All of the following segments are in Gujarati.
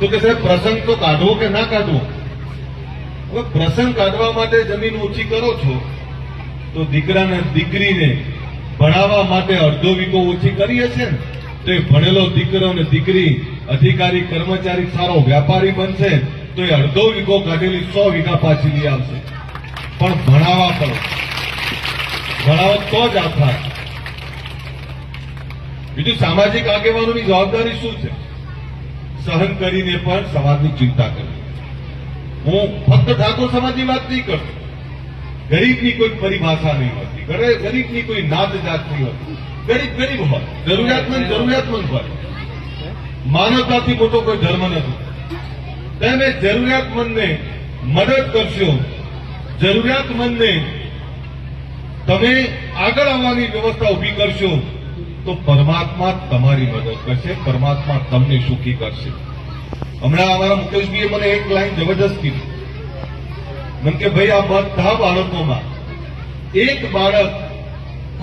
તો કે સાહેબ, પ્રસંગ તો કાઢવો કે ના કાઢવો? હવે પ્રસંગ કાઢવા માટે જમીન ઓછી કરો છો, તો દીકરાને, દીકરીને ભણાવવા માટે અડધો વીઘો ઓછી કરી હશે ને, તો એ ભણેલો દીકરો અને દીકરી, અધિકારી, કર્મચારી, સારો વ્યાપારી બનશે, તો એ અડધો વીઘો કાઢેલી સો વીઘા પાછી લઈ આવશે. પણ ભણાવવા કરો. ભણાવો તો જ આ થાય બીજું સામાજિક આગેવાનોની જવાબદારી શું છે? સહન કરીને પણ સમાજની ચિંતા કરવી હું ફક્ત ઠાકોર સમાજની વાત નહીં કરતો ગરીબની કોઈ પરિભાષા નહીં હોતી. ગરે- ગરીબની કોઈ નાત જાત નહીં હોતી. ગરીબ ગરીબ હોય. જરૂરિયાતમંદ જરૂરિયાતમંદ હોય. માનવતાથી મોટો કોઈ ધર્મ નથી. તમે જરૂરિયાતમંદને મદદ કરશો, જરૂરિયાતમંદને તમે આગળ આવવાની વ્યવસ્થા ઊભી કરશો તો પરમાત્મા તમારી મદદ કરશે, પરમાત્મા તમને સુખી કરશે. હમણાં અમારા મુકેશભાઈએ મને એક લાઈન જબરદસ્ત કીધી. મને કે, ભાઈ, આ બધા બાળકોમાં એક બાળક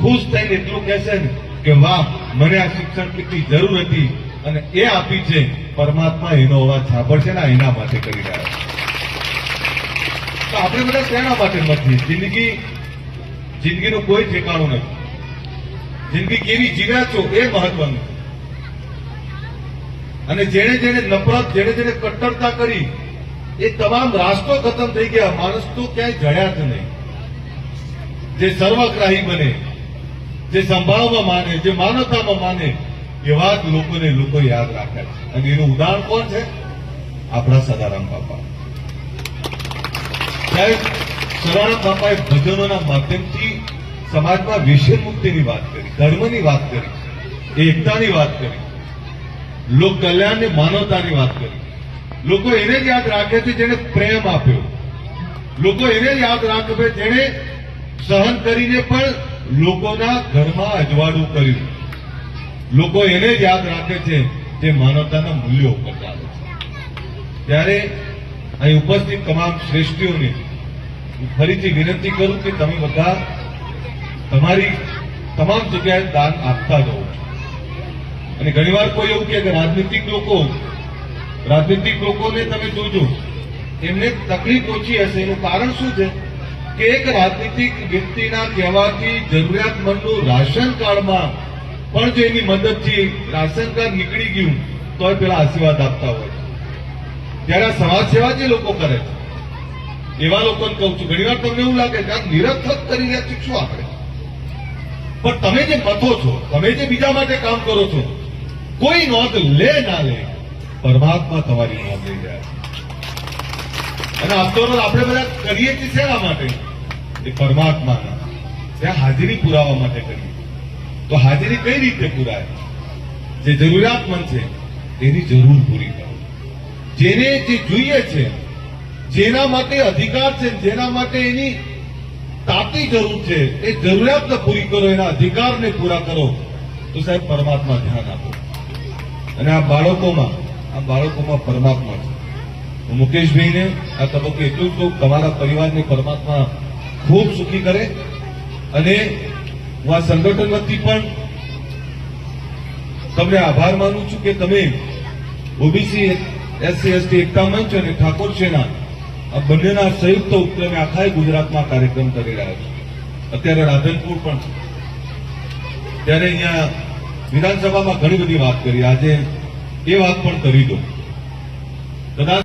ખુશ થઈને એટલું કહેશે ને કે, વાહ, મને આ શિક્ષણ કેટલી જરૂર હતી અને એ આપી છે. પરમાત્મા એનો અવાજ સાંભળશે ને એના માટે કરી રહ્યા છે. તો આપણે બધા શેના માટે નથી જિંદગી, જિંદગીનું કોઈ ઠેકાણું નથી. જિંદગી કેવી જીવ્યા છો એ મહત્વનું. અને જેણે જેણે નફરત, જેણે જેણે કટ્ટરતા કરી, એ તમામ રાષ્ટ્રો ખતમ થઈ ગયા. માણસ તો ક્યાંય જડ્યા જ નહીં. જે સર્વગ્રાહી બને, જે સંભાળવા માને, જે માનવતામાં માને, એવા જ લોકોને લોકો યાદ રાખે છે. અને એનું ઉદાહરણ કોણ છે? આપણા સદારામ બાપા. સાહેબ સદારામ બાપાએ ભજનોના માધ્યમથી સમાજમાં વિષય મુક્તિની વાત કરી, ધર્મની વાત કરી, એકતાની વાત કરી, લોક કલ્યાણ માનવતાની વાત કરી. લોકો એને જ યાદ રાખે છે જેને પ્રેમ આપ્યો. લોકો એને યાદ રાખે છે સહન કરીને પણ લોકોના ઘરમાં અજવાળું કર્યું. લોકો એને જ યાદ રાખે છે જે માનવતાના મૂલ્યો ઉપર ચાલે છે. ત્યારે અહીં ઉપસ્થિત તમામ શ્રેષ્ઠીઓને ફરીથી વિનંતી કરું કે તમે બધા તમારી તમામ જગ્યાએ દાન આપતા જવું અને ઘણીવાર કોઈ એવું કે રાજનીતિક લોકો, રાજનીતિક લોકોને તમે જોજો, એમને તકલીફ ઓછી હશે. એનું કારણ શું છે? કે એક રાજનીતિક વ્યક્તિના કહેવાથી જરૂરિયાતમંદનું રાશન કાર્ડમાં પણ જો એની મદદથી રાશન કાર્ડ નીકળી ગયું, તોય પેલા આશીર્વાદ આપતા હોય ત્યારે આ સમાજ સેવા જે લોકો કરે છે, એવા લોકોને કહું છું. ઘણીવાર તમને એવું લાગે કે આ નિરર્થક કરી રહ્યા છીએ શું આપણે? પણ તમે જે મથો છો, તમે જે બીજા માટે કામ કરો છો, કોઈ નોંધ લે ના લે, પરમાત્મા તમારી નોંધ લઈ જાય. અને આફ્ટર આપણે બધા કરીએ છીએ શેના માટે? એ પરમાત્માના. ત્યાં હાજરી પુરાવા માટે કરીએ. તો હાજરી કઈ રીતે પુરાય? જે જરૂરિયાતમંદ છે એની જરૂર પૂરી કરો. જેને જે જોઈએ છે, જેના માટે અધિકાર છે, જેના માટે એની તાતી જરૂર છે. એ જરૂરિયાતને પૂરી કરો, એના અધિકારને પૂરા કરો. તો સાહેબ, પરમાત્મા ધ્યાન આપો. અને આ બાળકોમાં આ બાળકોમાં પરમાત્મા છે. હું મુકેશભાઈને આ તબક્કે એટલું જ કહું, તમારા પરિવારને પરમાત્મા ખૂબ સુખી કરે. અને હું આ સંગઠન વતી પણ તમને આભાર માનું છું કે તમે ઓબીસી, એસસી, એસટી, એકતા મંચ અને ઠાકોર સેના આ બંનેના સંયુક્ત ઉપક્રમે આખા ગુજરાતમાં કાર્યક્રમ કરી રહ્યા છે. અત્યારે રાધનપુર પણ છે. ત્યારે અહીંયા વિધાનસભામાં ઘણી બધી વાત કરી. આજે એ વાત પણ કરી દો કદાચ